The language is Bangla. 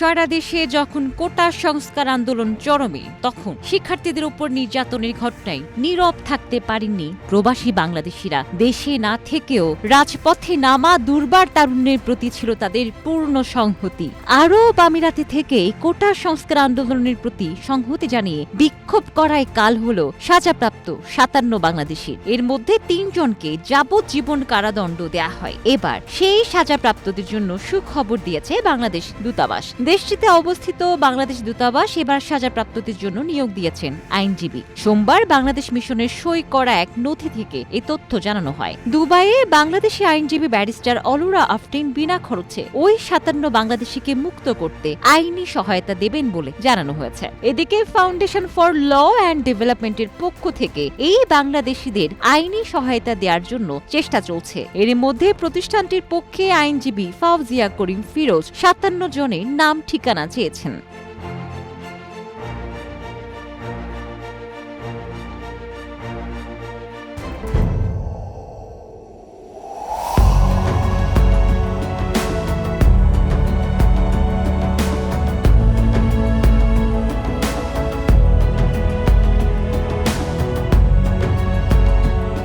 সারা দেশে যখন কোটা সংস্কার আন্দোলন চরমে, তখন শিক্ষার্থীদের উপর নির্যাতনের ঘটনায় নীরব থাকতে পারেননি প্রবাসী বাংলাদেশিরা। দেশে না থেকেও রাজপথে নামা দুর্বার তারুণ্যের প্রতি ছিল তাদের পূর্ণ সংহতি। আরব আমিরাতে থেকে কোটা সংস্কার আন্দোলনের প্রতি সংহতি জানিয়ে বিক্ষোভ করায় কাল হল সাজাপ্রাপ্ত সাতান্ন বাংলাদেশির এর মধ্যে তিনজনকে যাবজ্জীবন কারাদণ্ড দেয়া হয়। এবার সেই সাজাপ্রাপ্তদের জন্য সুখবর দিয়েছে বাংলাদেশ দূতাবাস। দেশটিতে অবস্থিত বাংলাদেশ দূতাবাস এবার সাজাপ্রাপ্তদের জন্য নিয়োগ দিয়েছেন আইনজীবী। সোমবার বাংলাদেশ মিশনের সই করা এক নথি থেকে এ তথ্য জানানো হয়। দুবাইয়ে বাংলাদেশি আইনজীবী ব্যারিস্টার অলুরা আফটিন বিনা খরচে ওই সাতান্ন বাংলাদেশিকে মুক্ত করতে আইনি সহায়তা দেবেন বলে জানানো হয়েছে। এদিকে ফাউন্ডেশন ফর ল অ্যান্ড ডেভেলপমেন্টের পক্ষ থেকে এই বাংলাদেশিদের আইনি সহায়তা দেওয়ার জন্য চেষ্টা চলছে। এর মধ্যে প্রতিষ্ঠানটির পক্ষে আইনজীবী ফাউজিয়া করিম ফিরোজ সাতান্ন জনের নাম ঠিকানা চেয়েছেন।